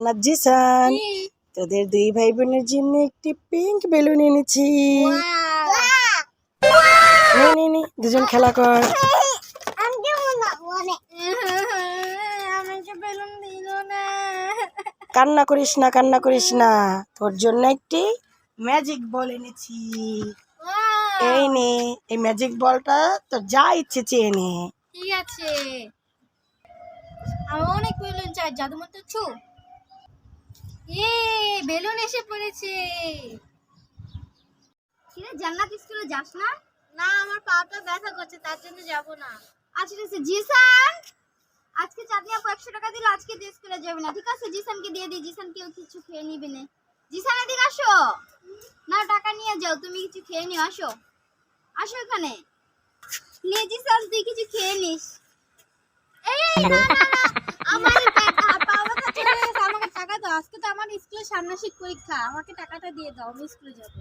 না জিসান তোদের দুই ভাই বোনের জন্য একটি পিঙ্ক বেলুন এনেছি। দুজন খেলা কর। আমাকে বেলুন দিল না। কান্না করিস না কান্না করিস না। তোর জন্য একটি ম্যাজিক বল এনেছি। এই নে এই ম্যাজিক বলটা তোর যা ইচ্ছে চেয়ে নে। ঠিক আছে। আমার অনেক বেলুন চাই জাদু মতো বেলুন এসে পড়েছে। কিরে জান্নাত স্কুলে যাস না? না আমার পাটা ব্যথা করছে তার জন্য যাব না। আচ্ছা ঠিক আছে জিসান! আজকে চাঁদনি আপু একশো টাকা দিলে আজকে দিয়ে স্কুলে যাবে না ঠিক আছে? জিসানকে দিয়ে দিই জিসান কেউ কিছু খেয়ে নিবে না। জিসান এদিকে আসো। না টাকা নিয়ে যাও তুমি কিছু খেয়ে নিও আসো। আসো এখানে। নে জিসান তুই কিছু খেয়ে নিস। এই না না না আমার পেট হাত পা ব্যথা চলে গেছে আমাকে টাকা দাও আজকে তো আমার স্কুলের সামনাসিক পরীক্ষা আমাকে টাকাটা দিয়ে দাও আমি স্কুলে যাব।